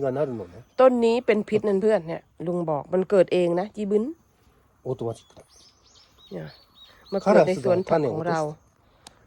がなるのね ต้นนี้เป็นพิษนั่นเพื่อนเนี่ย ลุงบอกมันเกิดเองนะจีบึน オートマチックだ เนี่ยมาเกิดในสวนผักของเรา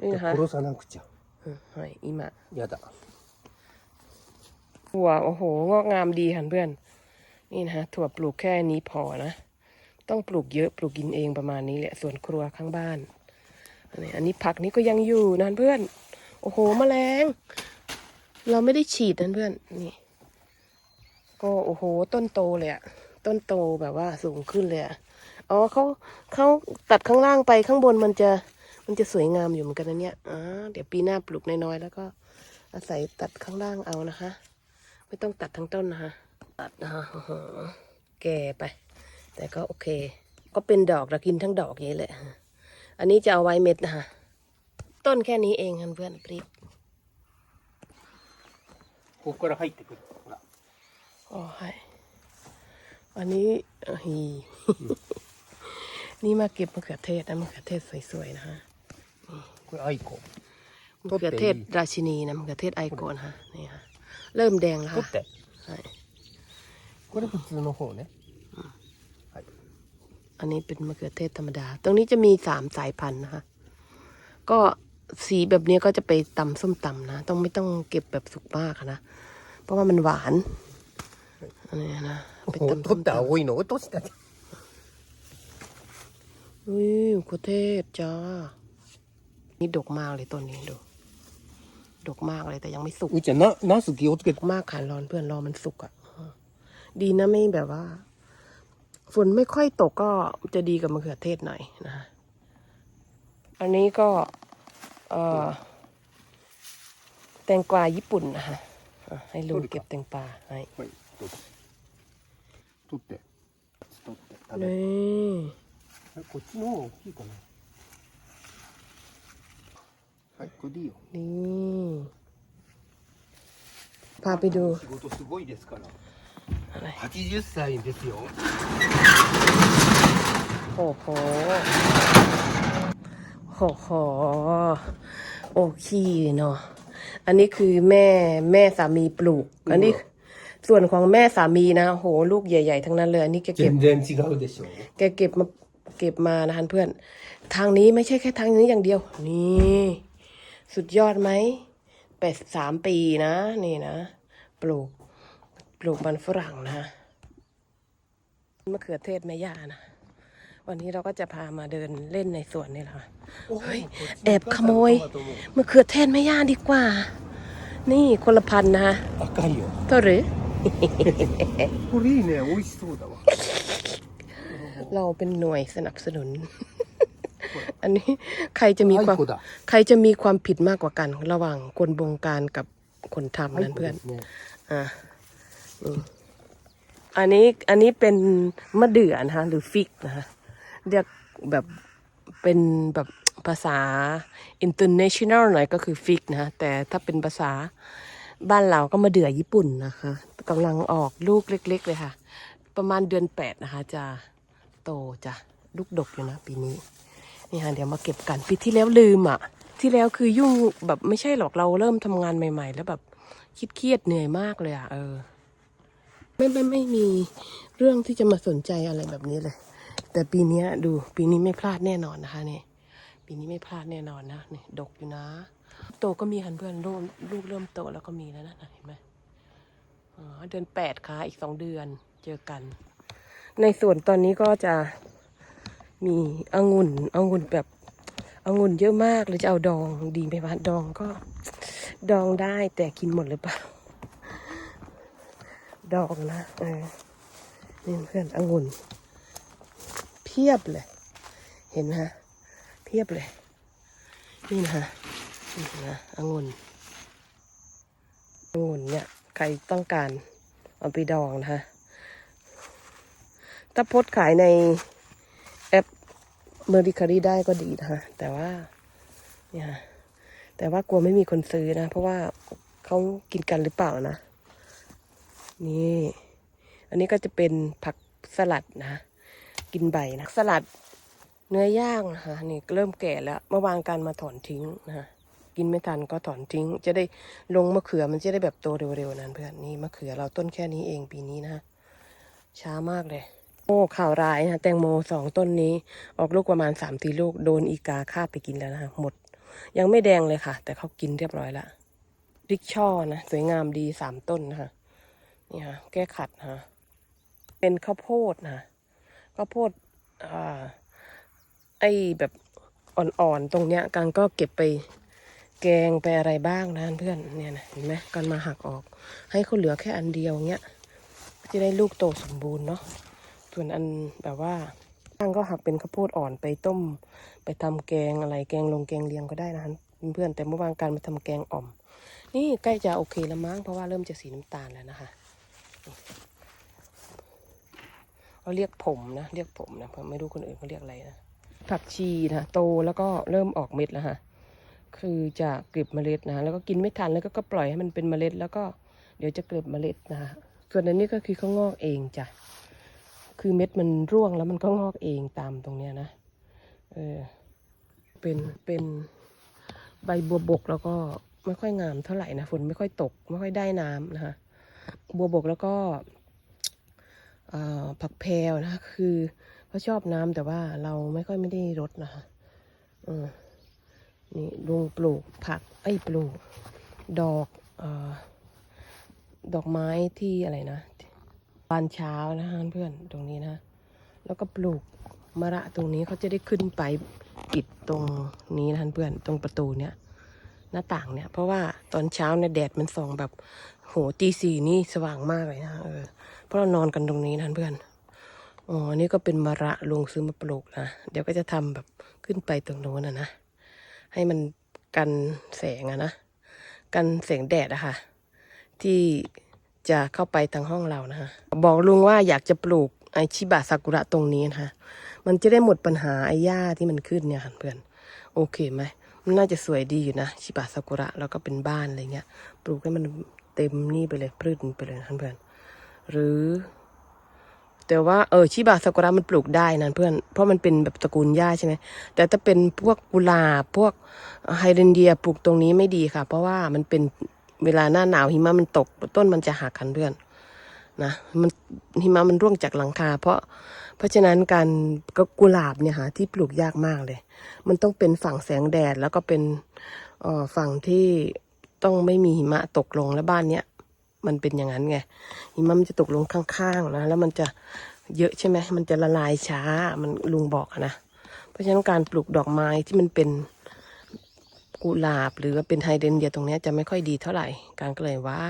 นี่นะคะ 殺さなくちゃ อืมหอยอีมะ やだ ถั่วโอ้โหงอกงามดีค่ะเพื่อน นี่นะฮะถั่วปลูกแค่นี้พอนะ ต้องปลูกเยอะปลูกกินเองประมาณนี้แหละสวนครัวข้างบ้าน อันนี้อันนี้ผักนี้ก็ยังอยู่นะเพื่อน โอ้โหแมลง เราไม่ได้ฉีดนะเพื่อน นี่ ก็โอ้โห ต้นโตเลยอะต้นโตแบบว่าสูงขึ้นเลยอะอ๋อเขาเขาตัดข้างล่างไปข้างบนมันจะ มันจะสวยงามอยู่เหมือนกันนะเนี่ยอ่าเดี๋ยวปีหน้าปลูกน้อยๆแล้วก็อาศัยตัดข้างล่างเอานะคะ ไม่ต้องตัดทั้งต้นนะคะ ตัดนะคะโอ้โหแก่ไป แต่ก็โอเค ก็เป็นดอกเรากินทั้งดอกอย่างนี้แหละ อันนี้จะเอาไว้เม็ดนะคะ ต้นแค่นี้เองค่ะเพื่อนพริก ここから入ってくる ほら โอ้ยอันนี้อ่ะฮี นี่มาเก็บมะเขือเทศนะมะเขือเทศสวยๆนะคะ これアイコ มะเขือเทศราชินีนะมะเขือเทศไอโกนค่ะนี่ค่ะ เริ่มแดงแล้ว 取 ค่ะ って ใช่ これ普通の方ねはい อันนี้เป็นมะเขือเทศธรรมดา ตรงนี้จะมีสามสายพันธุ์นะคะ ก็สีแบบนี้ก็จะไปตำส้มตำนะ ต้องไม่ต้องเก็บแบบสุกมากอะนะ เพราะว่ามันหวาน อั นี่นะเป็นต้นต้นดาวโอ้ยหนูต้นสิอุ้ยโคเทศจ้า นี่ดกมากเลยต้นนี้ดู ดกมากเลยแต่ยังไม่สุกอุ้ยจะน่าน่าสุกี้โอตเกมากขันร้อนเพื่อนรอมันสุกอะ ดีนะไม่แบบว่า ฝนไม่ค่อยตกก็จะดีกับมะเขือเทศหน่อยนะ อันนี้ก็เออแตงกวาญี่ปุ่นนะคะให้ลุงเก็บแตงกวาให้ はいどうぞ取って取って食べる นี่ えこっちの方が大きいかなはいこれでいいよ นี่ พาไปดู 仕事すごいですから อะไร 80歳ですよ โอ้โหโอ้โห โอ้ขี้เนาะ อันนี้คือแม่แม่สามีปลูก อันนี้ ส่วนของแม่สามีนะโหลูกใหญ่ ๆ ทั้งนั้นเลย อันนี้แกเก็บ 全然違うでしょ แกเก็บมาเก็บมานะคะเพื่อน ทางนี้ไม่ใช่แค่ทางนี้อย่างเดียว นี่ สุดยอดไหมแปดสามปีนะ นี่นะ ปลูก ปลูกมันฝรั่งนะมะเขือเทศแม่ย่านะ วันนี้เราก็จะพามาเดินเล่นในสวนนี่แหละค่ะเฮ้ย แอบขโมยมะเขือเทศแม่ย่าดีกว่า นี่คนละพันนะคะ 赤いよ เท่าหรือ これいいね美味しそうだわ เราเป็นหน่วยสนับสนุน อันนี้ใครจะมีความ アイコだ ใครจะมีความผิดมากกว่ากัน ระหว่างคนบงการกับคนทำนั่นเพื่อน ね อ่ะนี่อันนี้อันนี้เป็นมะเดื่อนะคะหรือฟิกนะคะเรียกแบบเป็นแบบภาษา international หน่อยก็คือฟิกนะคะแต่ถ้าเป็นภาษาบ้านเราก็มะเดื่อญี่ปุ่นนะคะ กำลังออกลูกเล็ก ๆ เลยค่ะ ประมาณเดือนแปดนะคะ จะโตจะลูกดกอยู่นะปีนี้นี่ค่ะเดี๋ยวมาเก็บกันปีที่แล้วลืมอะ ที่แล้วคือยุ่งแบบไม่ใช่หรอกเราเริ่มทำงานใหม่ ๆ แล้วแบบคิดเครียดเหนื่อยมากเลยอะเออไม่ไม่ไม่มีเรื่องที่จะมาสนใจอะไรแบบนี้เลย แต่ปีนี้ดูปีนี้ไม่พลาดแน่นอนนะคะนี่ปีนี้ไม่พลาดแน่นอนนะนี่ดกอยู่นะ โตก็มีหันเพื่อนลูกลูกเริ่มโตแล้วก็มีแล้วนะเห็นไหม เดือนแปดค่ะ อีกสองเดือนเจอกัน ในส่วนตอนนี้ก็จะมีองุ่นองุ่นแบบองุ่นเยอะมากเลยจะเอาดองดีไหมวะดองก็ ดองได้แต่กินหมดหรือเปล่า ดองนะเออนี่เพื่อนองุ่น เพียบเลย เห็นไหมฮะเพียบเลย นี่นะฮะนี่นะองุ่นองุ่นเนี่ย ใครต้องการเอาไปดองนะฮะถ้าโพสขายในแอปเมอริคารีได้ก็ดีนะคะแต่ว่าเนี่ยแต่ว่ากลัวไม่มีคนซื้อนะ เพราะว่าเขากินกันหรือเปล่านะ นี่ อันนี้ก็จะเป็นผักสลัดนะ กินใบนะสลัดเนื้อย่างนะคะนี่เริ่มแก่แล้วเมื่อวานการมาถอนทิ้งนะคะ กินไม่ทันก็ถอนทิ้ง จะได้ลงมะเขือมันจะได้แบบโตเร็วๆนั้นเพื่อนนี่มะเขือเราต้นแค่นี้เองปีนี้นะช้ามากเลยโอ้ข่าวร้ายนะแตงโมสองต้นนี้ ออกลูกประมาณสามตีลูกโดนอีกาคาบไปกินแล้วนะคะหมด ยังไม่แดงเลยค่ะ แต่เขากินเรียบร้อยละริกช่อนะสวยงามดีสามต้นนะคะนี่ค่ะแก้ขัดนะเป็นข้าวโพดนะข้าวโพดอ่าไอแบบอ่อนๆตรงเนี้ยกันก็เก็บไป แกงไปอะไรบ้างนะเพื่อนเนี่ยนะเห็นไหมกันมาหักออก ให้เขาเหลือแค่อันเดียวเงี้ยจะได้ลูกโตสมบูรณ์เนาะส่วนอันแบบว่าข้างก็หักเป็นข้าวโพดอ่อนไปต้ม ไปทำแกงอะไรแกงลงแกงเลียงก็ได้นะเพื่อนแต่เมื่อวานการมาทำแกงอ่อม นี่ใกล้จะโอเคแล้วมั้งเพราะว่าเริ่มจะสีน้ำตาลแล้วนะคะเขาเรียกผมนะเรียกผมนะไม่รู้คนอื่นเขาเรียกอะไรนะผักชีนะโตแล้วก็เริ่มออกเม็ดแล้วค่ะ คือจะเก็บเมล็ดนะแล้วก็กินไม่ทันแล้วก็ปล่อยให้มันเป็นเมล็ด แล้วก็เดี๋ยวจะเก็บเมล็ดนะส่วนอันนี้ก็คือเขางอกเองจ้ะคือเม็ดมันร่วงแล้วมันก็งอกเองตามตรงเนี้ยนะเออเป็นเป็นใบบัวบกแล้วก็ไม่ค่อยงามเท่าไหร่นะฝนไม่ค่อยตก ไม่ค่อยได้น้ำนะคะบัวบกแล้วก็ผักแพรวนะคือเขาชอบน้ำแต่ว่าเราไม่ค่อยไม่ได้รดนะคะเออ นี่ลุงปลูกผักไอ้ปลูก ดอกออดอกไม้ที่อะไรนะบานเช้านะคะเพื่อนตรงนี้นะ แล้วก็ปลูกมะระตรงนี้เขาจะได้ขึ้นไปปิดตรงนี้นะเพื่อนตรงประตูเนี่ยหน้าต่างเนี่ย เพราะว่าตอนเช้าเนี่ยแดดมันส่องแบบโหตีสี่นี่สว่างมากเลยนะเออเพราะเรานอนกันตรงนี้นะเพื่อนอ๋อนี่ก็เป็นมะระลุงซื้อมาปลูกนะเดี๋ยวก็จะทำแบบขึ้นไปตรงโน้นนะนะ ให้มันกันแสงอะนะ กันแสงแดดอะค่ะ ที่จะเข้าไปทางห้องเรานะฮะบอกลุงว่าอยากจะปลูกไอชิบะซากุระตรงนี้นะคะมันจะได้หมดปัญหาไอหญ้าที่มันขึ้นเนี่ยค่ะเพื่อนโอเคไหมมันน่าจะสวยดีอยู่นะชิบะซากุระแล้วก็เป็นบ้านอะไรเงี้ย ปลูกให้มันเต็มนี่ไปเลยพรื้นไปเลยนะเพื่อนหรือ แต่ว่าเออชิบะซากุระมันปลูกได้นะเพื่อนเพราะมันเป็นแบบตระกูลหญ้าใช่ไหมแต่ถ้าเป็นพวกกุหลาบพวกไฮเดรนเดียปลูกตรงนี้ไม่ดีค่ะ เพราะว่ามันเป็นเวลาหน้าหนาวหิมะมันตกต้นมันจะหักกันเพื่อนนะมันหิมะมันร่วงจากหลังคา เพราะเพราะฉะนั้นการก็กุหลาบเนี่ยค่ะที่ปลูกยากมากเลย มันต้องเป็นฝั่งแสงแดดแล้วก็เป็นอ่อฝั่งที่ต้องไม่มีหิมะตกลงแล้วบ้านเนี้ย มันเป็นอย่างนั้นไงหิมะมันจะตกลงข้างๆนะแล้วมันจะเยอะใช่ไหมมันจะละลายช้ามันลุงบอกนะเพราะฉะนั้นการปลูกดอกไม้ที่มันเป็นกุหลาบหรือว่าเป็นไฮเดรนเดียตรงนี้จะไม่ค่อยดีเท่าไหร่ การก็เลยว่า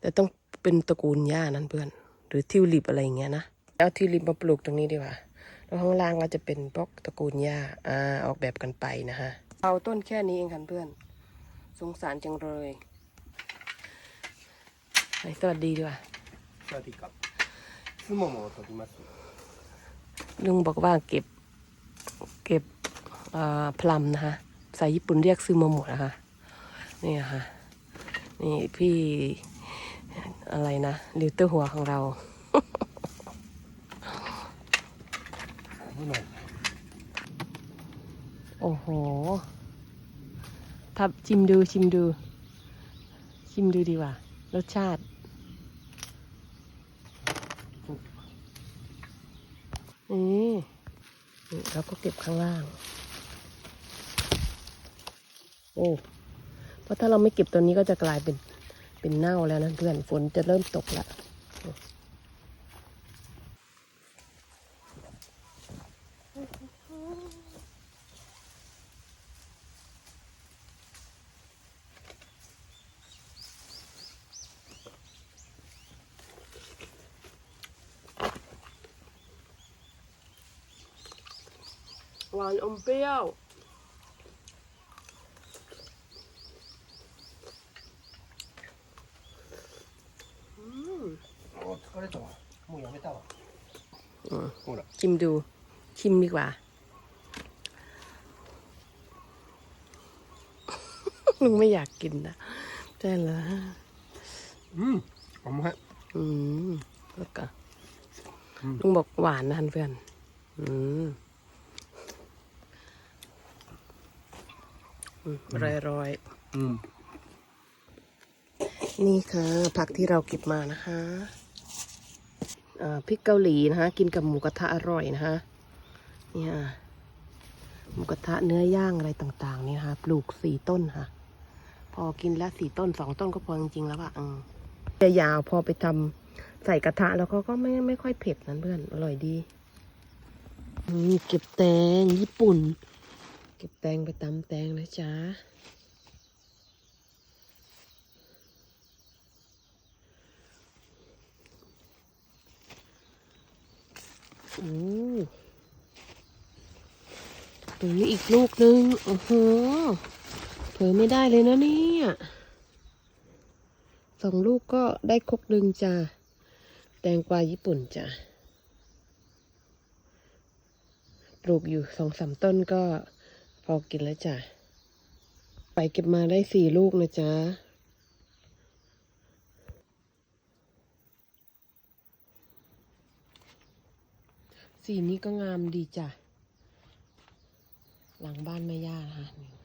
แต่ต้องเป็นตระกูลหญ้านั้นเพื่อน หรือทิวลิปอะไรอย่างเงี้ยนะเอาทิวลิปมาปลูกตรงนี้ดีกว่าแล้วข้างล่างก็จะเป็นพวกตระกูลหญ้าอ่าออกแบบกันไปนะฮะเอาต้นแค่นี้เองค่ะเพื่อน สงสารจังเลยไปสวัสดีดีกว่า สวัสดีครับスモモを取ります ลุงบอกว่าเก็บ เก็บเอ่อพลัมนะคะภาษาญี่ปุ่นเรียกซึโมโมะนะคะนี่นะคะนี่พี่อะไรนะลิวเตอร์หัวของเรา 危ない โอ้โหทับชิมดูชิมดู ชิมดูดีกว่า รสชาติ นี่เราก็เก็บข้างล่าง โอ้เพราะถ้าเราไม่เก็บตัวนี้ก็จะกลายเป็นเป็นเน่าแล้วนะเพื่อนฝนจะเริ่มตกแล้ว หวานอมเปรี้ยว お疲れたわもうやめたわうんほら ชิมดู ชิมดีกว่า ลุงไม่อยากกินนะใช่เหรอ うん甘い อืมแล้วก็ อืม ลุงบอกหวานนะเพื่อน อืม ร้อยร้อยนี่ค่ะ ผักที่เราเก็บมานะคะพริกเกาหลีนะคะ กินกับหมูกระทะอร่อยนะคะเนี่ยหมูกระทะเนื้อย่างอะไรต่างๆ นี่นะคะปลูกสี่ต้นค่ะ พอกินแล้วสี่ต้นสองต้นก็พอจริงๆแล้วอะจะยาวพอไปทำใส่กระทะแล้วก็ก็ไม่ไม่ค่อยเผ็ดนั้นเพื่อน อร่อยดีเก็บแตงญี่ปุ่น เก็บแตงไปตำแตงนะจ๊ะโอ้ตรงนี้อีกลูกนึง โอ้โหเผลอไม่ได้เลยนะเนี่ยสองลูกก็ได้คกหนึ่งจ้ะแตงกวาญี่ปุ่นจ้ะปลูกอยู่สองสามต้นก็ พอกินแล้วจ้ะ ไปเก็บมาได้สี่ลูกนะจ๊ะสีนี้ก็งามดีจ้ะ หลังบ้านแม่ย่านะคะ